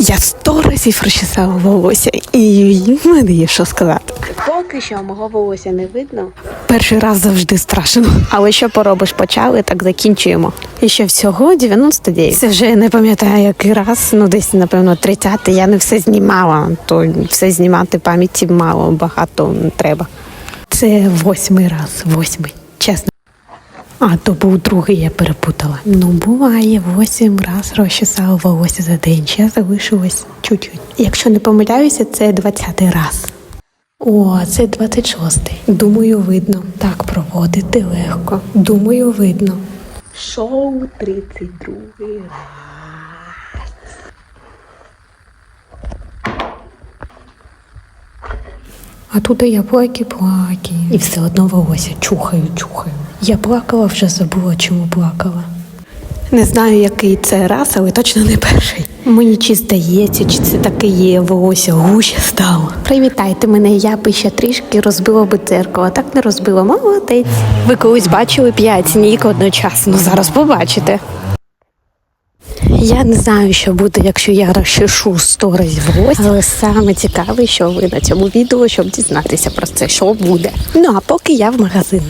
Я сто разів розчесала волосся, і в мене є що сказати. Поки що мого волосся не видно. Перший раз завжди страшно. Але що поробиш, почали, так закінчуємо. І ще всього 99. Це вже не пам'ятаю, який раз, ну десь, напевно, 30 Я не все знімала, то все знімати пам'яті мало, багато треба. Це восьмий раз, восьмий. А, то був другий, я перепутала. Ну, буває, восім раз розчесала волосся за день, ще залишилось чуть-чуть. Якщо не помиляюся, це 20 раз. О, це 26-й. Думаю, видно. Так проводити легко. Думаю, видно. Шоу 32 раз. А тут я плакі-плакі. І все одно волосся чухаю, чухаю. Я плакала, вже забула, чому плакала. Не знаю, який це раз, але точно не перший. Мені чи здається, чи це таке є, волосся гуще стало. Привітайте мене, я би ще трішки розбила би дзеркало, так не розбила. Молодець. Ви колись бачили п'ять ніг одночасно. Зараз побачите. Я не знаю, що буде, якщо я розчешу сто разів волосся, але саме цікаве, що ви на цьому відео, щоб дізнатися про це, що буде. Ну а поки я в магазин.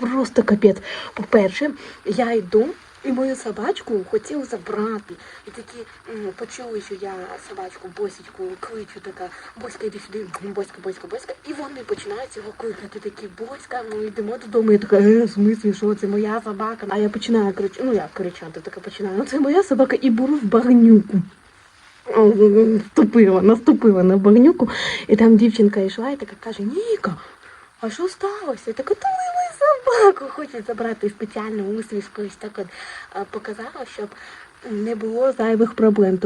Просто капець. По-перше, я йду і мою собачку хотів забрати. І такі м, почули, що я собачку босічку кличу, така боська йди сюди, боська, боська, боська. І вони починають його кликати. Такі боська, ну йдемо додому. Я така, е, в смислі, що це моя собака. А я починаю кричати, ну як кричати, така починаю. Ну це моя собака і беру в багнюку. О, Наступила, на багнюку, і там дівчинка йшла і така каже, Ніка, а що сталося? Я така, мою собаку хочуть забрати спеціальну спеціально усмішкою так от а, показала, щоб не було зайвих проблем.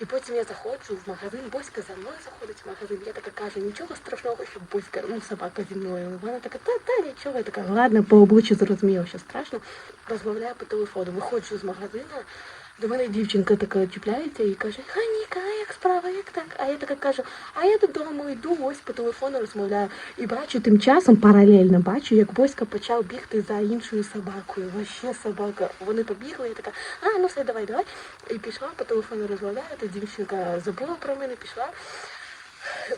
І потім я заходжу в магазин, Боська за мною заходить в магазин. Я така кажу, нічого страшного, що Боська, ну собака зі мною. Вона така, та та нічого, я така, ладно, по обличчю зрозуміла, що страшно. Розмовляю по телефону, виходжу з магазину. До мене дівчинка така чіпляється і каже, Ханіка, а як справа, як так? А я така кажу, а я додому йду, ось по телефону розмовляю. І бачу тим часом паралельно бачу, як Боська почав бігти за іншою собакою. Вообще собака. Вони побігли, я така, а ну все, давай, давай. І пішла по телефону розмовляю, та дівчинка забула про мене, пішла.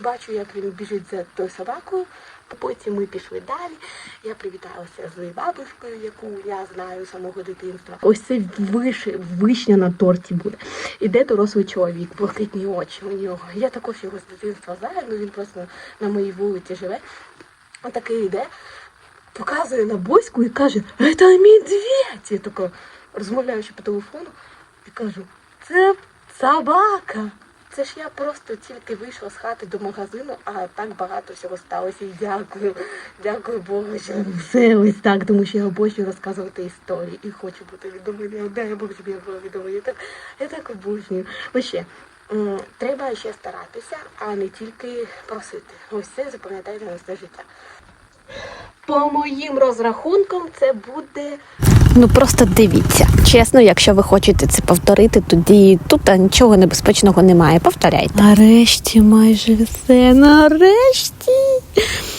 Бачу, як він біжить за тою собакою. Потім ми пішли далі. Я привіталася з бабушкою, яку я знаю з самого дитинства. Ось це виш... вишня на торті буде. Іде дорослий чоловік, блакитні очі у нього. Я також його з дитинства знаю, ну він просто на моїй вулиці живе. Он такий йде, показує на боську і каже, це медведь. Я така розмовляючи по телефону і кажу, це собака. Це ж я просто тільки вийшла з хати до магазину, а так багато всього сталося. І дякую, дякую Богу, що все ось так, тому що я обожнюю розказувати історії і хочу бути відомою. Дай Бог, щоб я була відомою. Я так, я так обожнюю. Ще. Треба ще старатися, а не тільки просити. Ось це запам'ятайте на все життя. По моїм розрахункам, це буде Ну просто дивіться. Чесно, якщо ви хочете це повторити, тоді тут нічого небезпечного немає. Повторяйте. Нарешті майже все. Нарешті.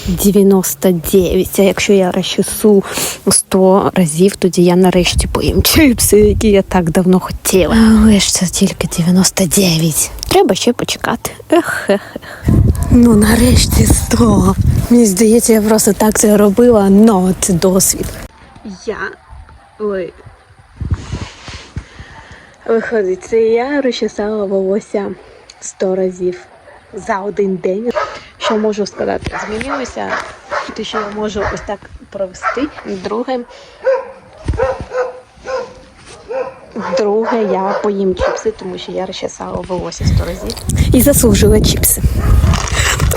99. А якщо я розчесу 100 разів, тоді я нарешті поїм чипси, які я так давно хотіла. Але ж це тільки 99. Треба ще почекати. Ех, ех, ех. Ну, нарешті 100. Мені здається, я просто так це робила, но це досвід. Я. Ой. Виходить, це я розчесала волосся 100 разів за один день. Що можу сказати? Змінилося те, що я можу ось так провести. Друге. Друге, я поїм чіпси, тому що я розчесала волосся 100 разів. і заслужила чіпси.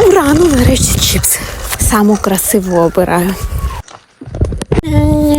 Ура, ну нарешті чіпси. Саму красиву обираю.